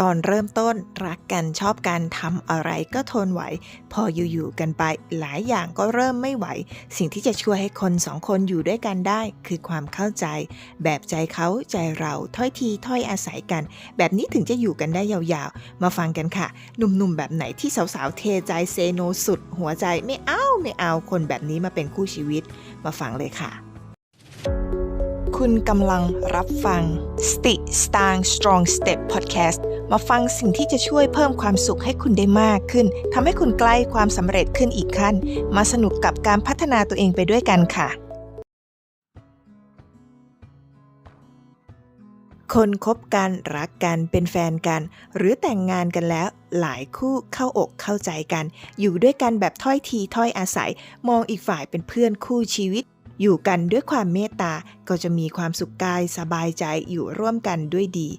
ตอนเริ่มต้นรักกันชอบกันทำอะไรก็ทนไหว พออยู่ๆกันไปหลายอย่างก็เริ่มไม่ไหว สิ่งที่จะช่วยให้คนสองคนอยู่ด้วยกันได้ คือความเข้าใจ แบบใจเขาใจเราถ้อยทีถ้อยอาศัยกัน แบบนี้ถึงจะอยู่กันได้ยาวๆ มาฟังกันค่ะ หนุ่มๆ แบบไหนที่สาวๆ เทใจเซโนสุด หัวใจไม่เอาไม่เอาคนแบบนี้มาเป็นคู่ชีวิต มาฟังเลยค่ะคุณกำลังรับฟังสติสตาง Strong Step Podcast มาฟังสิ่งที่จะช่วยเพิ่มความสุขให้คุณได้มากขึ้นทำให้คุณใกล้ความสำเร็จขึ้นอีกขั้น มาสนุกกับการพัฒนาตัวเองไปด้วยกันค่ะ คนคบกันรักกันเป็นแฟนกัน หรือแต่งงานกันแล้วหลายคู่เข้าอกเข้าใจกัน อยู่ด้วยกันแบบถ้อยทีถ้อยอาศัย มองอีกฝ่ายเป็นเพื่อนคู่ชีวิตอยู่กันด้วยความเมตตา ก็จะมีความสุขกายสบายใจอยู่ร่วมกันด้วยดี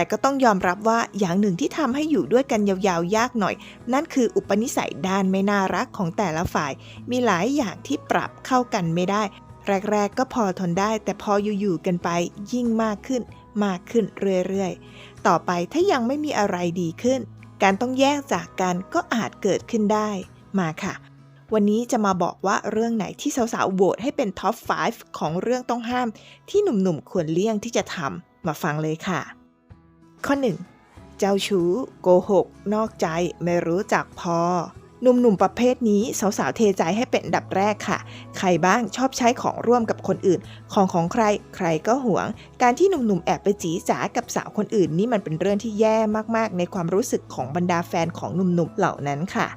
แต่ก็ต้องยอมรับว่าอย่างหนึ่งที่ทำให้อยู่ด้วยกันยาวๆ ยากหน่อย นั่นคืออุปนิสัยด้านไม่น่ารักของแต่ละฝ่าย มีหลายอย่างที่ปรับเข้ากันไม่ได้ แรกๆ ก็พอทนได้ แต่พออยู่ๆกันไปยิ่งมากขึ้น มากขึ้นเรื่อยๆ ต่อไปถ้ายังไม่มีอะไรดีขึ้น การต้องแยกจากกันก็อาจเกิดขึ้นได้ มาค่ะวันนี้จะมาบอกว่าเรื่องไหนที่สาวๆโหวตให้เป็นท็อป 5 ของเรื่องต้องห้าม ที่หนุ่มๆควรเลี่ยงที่จะทำมาฟังเลยค่ะ ข้อ 1. เจ้าชู้โกหก นอกใจไม่รู้จักพอหนุ่มๆประเภทนี้สาวๆเทใจให้เป็นดับแรกค่ะ ใครบ้างชอบใช้ของร่วมกับคนอื่น ของของใครใครก็หวง การที่หนุ่มๆแอบไปจีจ๋ากับสาวคนอื่น นี่มันเป็นเรื่องที่แย่มากๆ ในความรู้สึกของบรรดาแฟนของหนุ่มๆเหล่านั้นค่ะ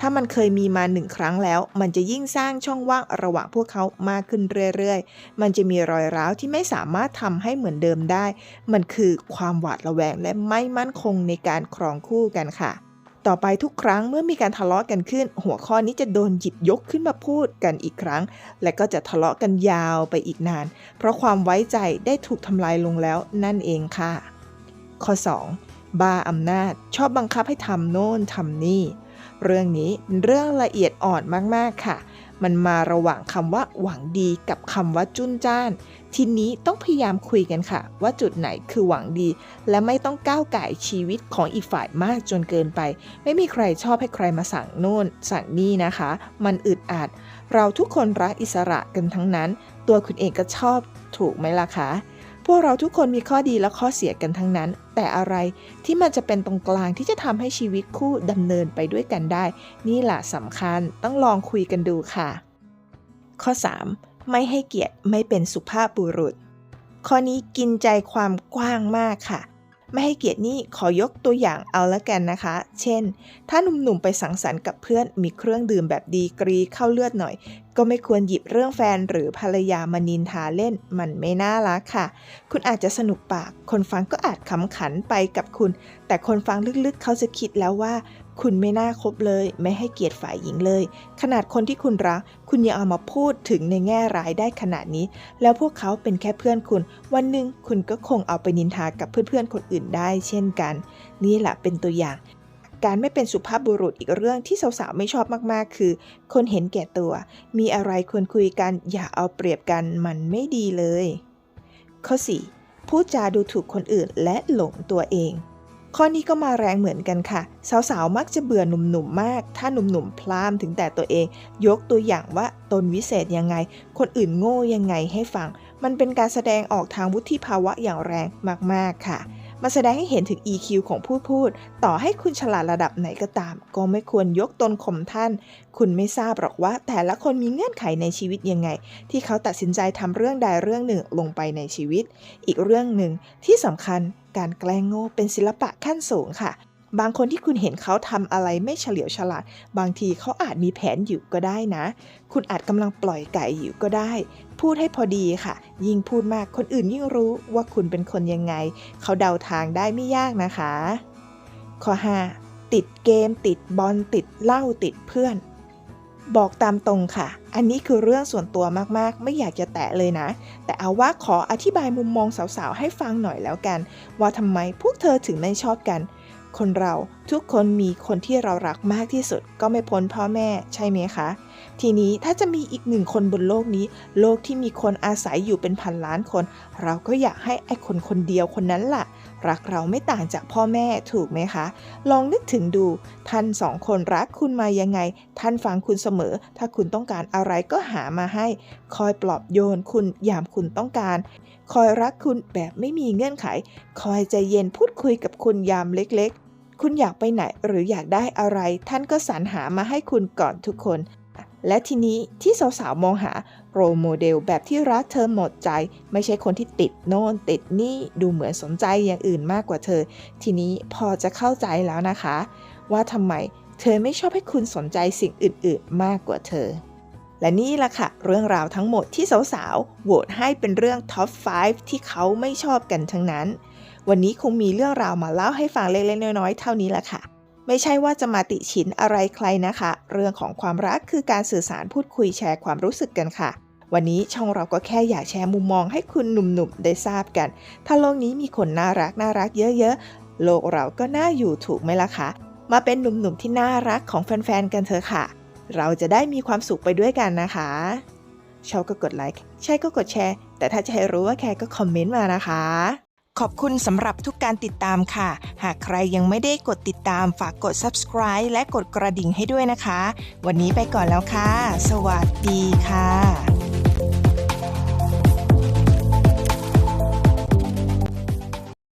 ถ้ามันเคยมีมาหนึ่งครั้งแล้ว มันจะยิ่งสร้างช่องว่างระหว่างพวกเขามากขึ้นเรื่อยๆ มันจะมีรอยร้าวที่ไม่สามารถทำให้เหมือนเดิมได้ มันคือความหวาดระแวงและไม่มั่นคงในการครองคู่กันค่ะต่อไปทุกครั้งเมื่อมีการทะเลาะกันขึ้น หัวข้อนี้จะโดนหยิบยกขึ้นมาพูดกันอีกครั้ง และก็จะทะเลาะกันยาวไปอีกนาน เพราะความไว้ใจได้ถูกทำลายลงแล้วนั่นเองค่ะ ข้อ 2. บ้าอำนาจชอบบังคับให้ทำโน่นทำนี่ เรื่องนี้เป็นเรื่องละเอียดอ่อนมากๆค่ะ มันมาระหว่างคำว่าหวังดีกับคำว่าจุนจ้าน ทีนี้ต้องพยายามคุยกันค่ะ ว่าจุดไหนคือหวังดี และไม่ต้องก้าวไก่ชีวิตของอีกฝ่ายมากจนเกินไป ไม่มีใครชอบให้ใครมาสั่งโน่น สั่งนี่นะคะ มันอึดอัด เราทุกคนรักอิสระกันทั้งนั้น ตัวคุณเองก็ชอบถูกไหมล่ะคะ พวกเราทุกคนมีข้อดีและข้อเสียกันทั้งนั้น แต่อะไรที่มันจะเป็นตรงกลางที่จะทำให้ชีวิตคู่ดำเนินไปด้วยกันได้ นี่แหละสำคัญต้องลองคุยกันดูค่ะ ข้อ 3. ไม่ให้เกียรติไม่เป็นสุภาพบุรุษ ข้อนี้กินใจความกว้างมากค่ะ ไม่ให้เกียรตินี่ขอยกตัวอย่างเอาละกันนะคะ เช่น ถ้าหนุ่มๆไปสังสรรค์กับเพื่อนมีเครื่องดื่มแบบดีกรีเข้าเลือดหน่อย ก็ไม่ควรหยิบเรื่องแฟนหรือภรรยามานินทาเล่น มันไม่น่ารักค่ะ คุณอาจจะสนุกปาก คนฟังก็อาจขำขันไปกับคุณ แต่คนฟังลึกๆเขาจะคิดแล้วว่า คุณไม่น่าคบเลย ไม่ให้เกียรติฝ่ายหญิงเลย ขนาดคนที่คุณรัก คุณยังเอามาพูดถึงในแง่ร้ายได้ขนาดนี้ แล้วพวกเขาเป็นแค่เพื่อนคุณ วันหนึ่งคุณก็คงเอาไปนินทากับเพื่อนๆคนอื่นได้เช่นกัน นี่แหละเป็นตัวอย่างการไม่เป็นสุภาพบุรุษอีกเรื่องที่สาวๆไม่ชอบมากๆ คือ คนเห็นแก่ตัว มีอะไรควรคุยกันอย่าเอาเปรียบกันมันไม่ดีเลย ข้อ 4. พูดจาดูถูกคนอื่นและหลงตัวเอง ข้อนี้ก็มาแรงเหมือนกันค่ะ สาวๆ มักจะเบื่อหนุ่มๆ มาก ถ้าหนุ่มๆ พลามถึงแต่ตัวเอง ยกตัวอย่างว่าตนวิเศษยังไง คนอื่นโง่ยังไงให้ฟัง มันเป็นการแสดงออกทางวุฒิภาวะอย่างแรงมากๆ ค่ะมาแสดงให้เห็นถึง EQ ของผู้พูด ต่อให้คุณฉลาดระดับไหนก็ตาม ก็ไม่ควรยกตนข่มท่าน คุณไม่ทราบหรอกว่า แต่ละคนมีเงื่อนไขในชีวิตยังไง ที่เขาตัดสินใจทำเรื่องใดเรื่องหนึ่งลงไปในชีวิต อีกเรื่องหนึ่งที่สำคัญ การแกล้งโง่เป็นศิลปะขั้นสูงค่ะ บางคนที่คุณเห็นเขาทำอะไรไม่เฉลียวฉลาด บางทีเขาอาจมีแผนอยู่ก็ได้นะ คุณอาจกำลังปล่อยไก่อยู่ก็ได้ พูดให้พอดีค่ะ ยิ่งพูดมากคนอื่นยิ่งรู้ว่าคุณเป็นคนยังไง เขาเดาทางได้ไม่ยากนะคะ ข้อ 5 ติดเกม ติดบอลติดเหล้าติดเพื่อน บอกตามตรงค่ะ อันนี้คือเรื่องส่วนตัวมากๆ ไม่อยากจะแตะเลยนะ แต่เอาว่าขออธิบายมุมมองสาวๆ ให้ฟังหน่อยแล้วกัน ว่าทำไมพวกเธอถึงไม่ชอบกัน คนเราทุกคนมีคนที่เรารักมากที่สุด ก็ไม่พ้นพ่อแม่ใช่ไหมคะ ทีนี้ถ้าจะมีอีกหนึ่งคนบนโลกนี้ โลกที่มีคนอาศัยอยู่เป็นพันล้านคน เราก็อยากให้ไอ้คนคนเดียวคนนั้นล่ะ รักเราไม่ต่างจากพ่อแม่ถูกไหมคะ ลองนึกถึงดู ท่านสองคนรักคุณมายังไง ท่านฟังคุณเสมอ ถ้าคุณต้องการอะไรก็หามาให้ คอยปลอบโยนคุณยามคุณต้องการ คอยรักคุณแบบไม่มีเงื่อนไข คอยใจเย็นพูดคุยกับคุณยามเล็ก ๆ คุณอยากไปไหนหรืออยากได้อะไร ท่านก็สรรหามาให้คุณก่อนทุกคน และทีนี้ที่สาวๆมองหาโรโมเดลแบบที่รักเธอหมดใจ ไม่ใช่คนที่ติดโน่นติดนี่ดูเหมือนสนใจอย่างอื่นมากกว่าเธอ ทีนี้พอจะเข้าใจแล้วนะคะ ว่าทำไมเธอไม่ชอบให้คุณสนใจสิ่งอื่นๆมากกว่าเธอ และนี่ล่ะค่ะ เรื่องราวทั้งหมดที่สาวๆโหวตให้เป็นเรื่องท็อป 5 ที่เขาไม่ชอบกันทั้งนั้น วันนี้คงมีเรื่องราวมาเล่าให้ฟังเล็กๆน้อยๆเท่านี้แหละค่ะ ไม่ใช่ว่าจะมาติฉินอะไรใครนะคะ เรื่องของความรักคือการสื่อสารพูดคุยแชร์ความรู้สึกกันค่ะ วันนี้ช่องเราก็แค่อยากแชร์มุมมองให้คุณหนุ่มๆได้ทราบกัน ถ้าโลกนี้มีคนน่ารักน่ารักเยอะๆ โลกเราก็น่าอยู่ถูกไหมล่ะคะ มาเป็นหนุ่มๆที่น่ารักของแฟนๆกันเถอะค่ะ เราจะได้มีความสุขไปด้วยกันนะคะชอบก็กดไลค์ ใช่ก็กดแชร์ แต่ถ้าจะให้รู้ว่าแคร์ก็คอมเมนต์มานะคะ ขอบคุณสำหรับทุกการติดตามค่ะ หากใครยังไม่ได้กดติดตามฝากกด subscribe และกดกระดิ่งให้ด้วยนะคะ วันนี้ไปก่อนแล้วค่ะ สวัสดีค่ะ